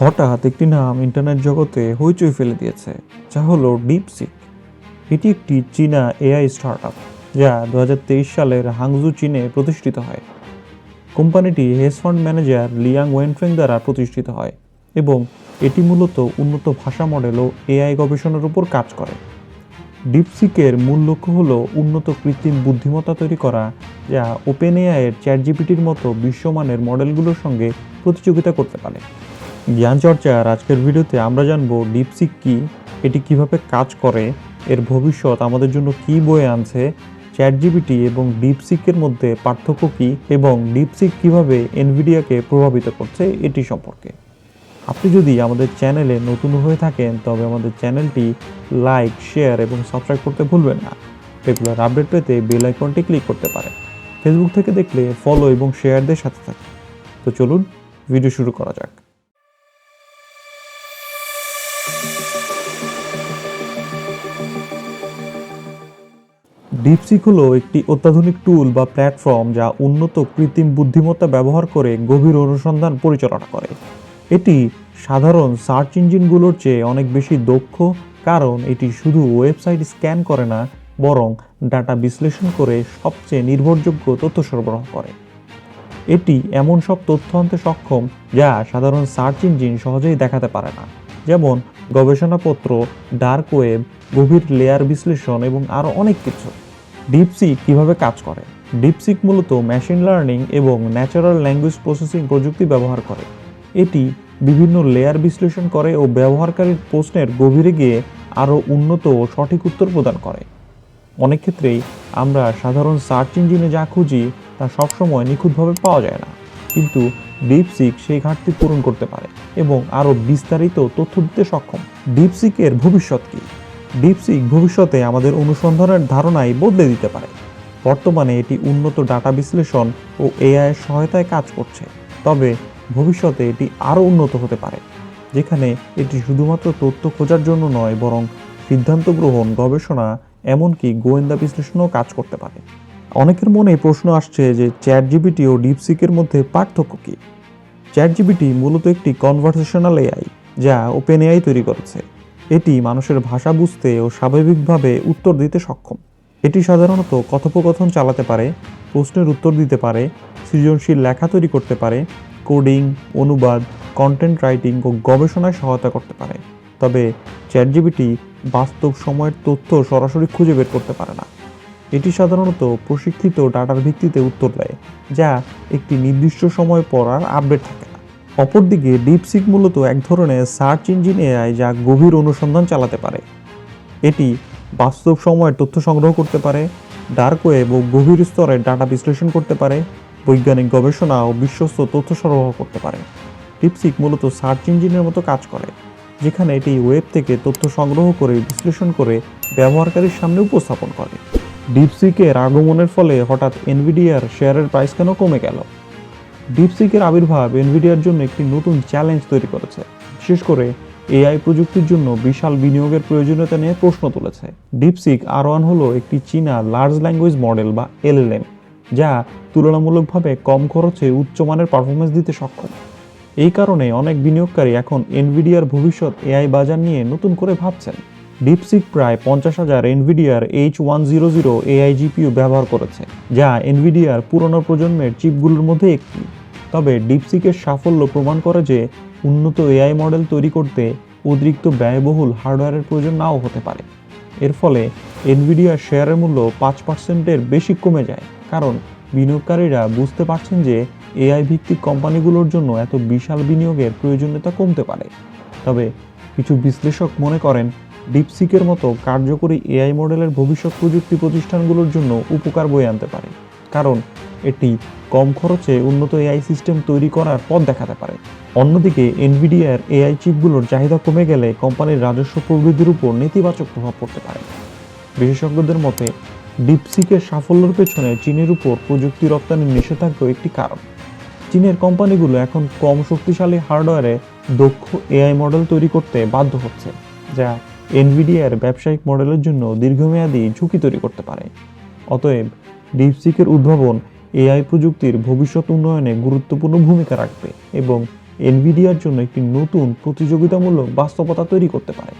হঠাৎ একটি নাম ইন্টারনেট জগতে হইচই ফেলে দিয়েছে, যা হলো ডিপসিক এটি একটি চীনা এআই স্টার্টআপ যা দু হাজার তেইশ সালের হাংজু চীনে প্রতিষ্ঠিত হয়। কোম্পানিটি hedge fund manager Liang Wenfeng দ্বারা প্রতিষ্ঠিত হয় এবং এটি মূলত উন্নত ভাষা মডেল ও এআই গবেষণার উপর কাজ করে। ডিপসিকের মূল লক্ষ্য হল উন্নত কৃত্রিম বুদ্ধিমত্তা তৈরি করা, যা ওপেন এআইয়ের চ্যাট জিপিটির মতো বিশ্বমানের মডেলগুলোর সঙ্গে প্রতিযোগিতা করতে পারে। জ্ঞান চর্চার আজকের ভিডিওতে আমরা জানব ডিপসিক কি, এটি কীভাবে কাজ করে, এর ভবিষ্যৎ, আমাদের জন্য কি বয়ে আনছে চ্যাট জিপিটি এবং ডিপসিকের মধ্যে পার্থক্য কি এবং ডিপসিক কীভাবে এনভিডিয়াকে প্রভাবিত করছে, এটি সম্পর্কে। আপনি যদি আমাদের চ্যানেলে নতুন হয়ে থাকেন, তবে আমাদের চ্যানেলটি লাইক, শেয়ার এবং সাবস্ক্রাইব করতে ভুলবেন না। রেগুলার আপডেট পেতে বেল আইকনটি ক্লিক করতে পারেন। ফেসবুক থেকে দেখলে ফলো এবং শেয়ারদের সাথে থাকুন। তো চলুন, ভিডিও শুরু করা যাক। ডিপসিক হলো একটি অত্যাধুনিক টুল বা প্ল্যাটফর্ম যা উন্নত কৃত্রিম বুদ্ধিমত্তা ব্যবহার করে গভীর অনুসন্ধান পরিচালনা করে। এটি সাধারণ সার্চ ইঞ্জিনগুলোর চেয়ে অনেক বেশি দক্ষ, কারণ এটি শুধু ওয়েবসাইট স্ক্যান করে না, বরং ডাটা বিশ্লেষণ করে সবচেয়ে নির্ভরযোগ্য তথ্য সরবরাহ করে। এটি এমন সব তথ্য আনতে সক্ষম যা সাধারণ সার্চ ইঞ্জিন সহজেই দেখাতে পারে না। যেমন গবেষণাপত্র, ডার্ক ওয়েব, গভীর লেয়ার বিশ্লেষণ এবং আরও অনেক কিছু। ডিপসিক কীভাবে কাজ করে? ডিপসিক মূলত মেশিন লার্নিং এবং ন্যাচারাল ল্যাঙ্গুয়েজ প্রসেসিং প্রযুক্তি ব্যবহার করে। এটি বিভিন্ন লেয়ার বিশ্লেষণ করে ও ব্যবহারকারীর প্রশ্নের গভীরে গিয়ে আরও উন্নত ও সঠিক উত্তর প্রদান করে। অনেক ক্ষেত্রেই আমরা সাধারণ সার্চ ইঞ্জিনে যা খুঁজি তা সবসময় নিখুঁতভাবে পাওয়া যায় না। কিন্তু ডিপসিক সেই ঘাটতি পূরণ করতে পারে এবং আরও বিস্তারিত তথ্য দিতে সক্ষম। ডিপসিকের ভবিষ্যৎ কী? ডিপসিক ভবিষ্যতে আমাদের অনুসন্ধানের ধারণাই বদলে দিতে পারে। বর্তমানে এটি উন্নত ডাটা বিশ্লেষণ ও এআইয়ের সহায়তায় কাজ করছে। তবে ভবিষ্যতে এটি আরও উন্নত হতে পারে, যেখানে এটি শুধুমাত্র তথ্য খোঁজার জন্য নয়, বরং সিদ্ধান্ত গ্রহণ, গবেষণা, এমনকি গোয়েন্দা বিশ্লেষণও কাজ করতে পারে। অনেকের মনে প্রশ্ন আসছে যে চ্যাট জিবিটি ও ডিপসিকের মধ্যে পার্থক্য কী? চ্যাট জিবিটি মূলত একটি কনভারসেশনাল এআই যা ওপেন এআই তৈরি করেছে। এটি মানুষের ভাষা বুঝতে ও স্বাভাবিকভাবে উত্তর দিতে সক্ষম। এটি সাধারণত কথোপকথন চালাতে পারে, প্রশ্নের উত্তর দিতে পারে, সৃজনশীল লেখা তৈরি করতে পারে, কোডিং, অনুবাদ কন্টেন্ট রাইটিং ও গবেষণায় সহায়তা করতে পারে। তবে চ্যাট জিবিটি বাস্তব সময়ের তথ্য সরাসরি খুঁজে বের করতে পারে না। এটি সাধারণত প্রশিক্ষিত ডাটার ভিত্তিতে উত্তর দেয়, যা একটি নির্দিষ্ট সময় পড়ার আপডেট থাকে অপরদিকে ডিপসিক মূলত এক ধরনের সার্চ ইঞ্জিন এআই যা গভীর অনুসন্ধান চালাতে পারে। এটি বাস্তব সময়ের তথ্য সংগ্রহ করতে পারে, ডার্ক ওয়েব ও গভীর স্তরের ডাটা বিশ্লেষণ করতে পারে, বৈজ্ঞানিক গবেষণা ও বিশ্বস্ত তথ্য সরবরাহ করতে পারে। ডিপসিক মূলত সার্চ ইঞ্জিনের মতো কাজ করে, যেখানে এটি ওয়েব থেকে তথ্য সংগ্রহ করে, বিশ্লেষণ করে, ব্যবহারকারীর সামনে উপস্থাপন করে। ডিপসিকের আগমনের ফলে হঠাৎ এনভিডিয়ার শেয়ারের প্রাইস কেন কমে গেল? ডিপসিকের আবির্ভাব এনভিডিয়ার জন্য একটি নতুন চ্যালেঞ্জ তৈরি করেছে। বিশেষ করে এআই প্রযুক্তির জন্য বিশাল বিনিয়োগের প্রয়োজনীয়তা নিয়ে প্রশ্ন তুলেছে। ডিপসিক আর ওয়ান হলো একটি চীনা লার্জ ল্যাঙ্গুয়েজ মডেল বা এলএলএম যা তুলনামূলকভাবে কম খরচে উচ্চমানের পারফরমেন্স দিতে সক্ষম। এই কারণে অনেক বিনিয়োগকারী এখন এনভিডিয়ার ভবিষ্যৎ এআই বাজার নিয়ে নতুন করে ভাবছেন। ডিপসিক প্রায় পঞ্চাশ হাজার এনভিডিয়ার H one zero zero AI GPU ব্যবহার করেছে, যা এনভিডিয়ার পুরনো প্রজন্মের চিপগুলোর মধ্যে একটি। তবে ডিপসিকের সাফল্য প্রমাণ করে যে উন্নত এআই মডেল তৈরি করতে অতিরিক্ত ব্যয়বহুল হার্ডওয়্যারের প্রয়োজন নাও হতে পারে। এর ফলে এনভিডিয়ার শেয়ারের মূল্য পাঁচ পার্সেন্টের বেশি কমে যায়, কারণ বিনিয়োগকারীরা বুঝতে পারছেন যে এআই ভিত্তিক কোম্পানিগুলোর জন্য এত বিশাল বিনিয়োগের প্রয়োজনীয়তা কমতে পারে। তবে কিছু বিশ্লেষক মনে করেন ডিপসিকের মতো কার্যকরী এআই মডেলের ভবিষ্যৎ প্রযুক্তি প্রতিষ্ঠানগুলোর জন্য উপকার বয়ে আনতে পারে। কারণ এটি কম খরচে উন্নত এআই সিস্টেম তৈরি করার পথ দেখাতে পারে। অন্যদিকে এনভিডিয়ার এআই চিপগুলোর চাহিদা কমে গেলে কোম্পানির রাজস্ব প্রবৃদ্ধির উপর নেতিবাচক প্রভাব পড়তে পারে। বিশেষজ্ঞদের মতে ডিপসিকের সাফল্যের পেছনে চীনের উপর প্রযুক্তি রপ্তানির নিষেধাজ্ঞা একটি কারণ। চীনের কোম্পানিগুলো এখন কম শক্তিশালী হার্ডওয়্যারে দক্ষ এআই মডেল তৈরি করতে বাধ্য হচ্ছে, যা এনভিডিয়ার ব্যবসায়িক মডেলের জন্য দীর্ঘমেয়াদী ঝুঁকি তৈরি করতে পারে। অতএব ডিপসিকের উদ্ভাবন এআই প্রযুক্তির ভবিষ্যৎ উন্নয়নে গুরুত্বপূর্ণ ভূমিকা রাখবে এবং এনভিডিয়ার জন্য একটি নতুন প্রতিযোগিতামূলক বাস্তবতা তৈরি করতে পারে।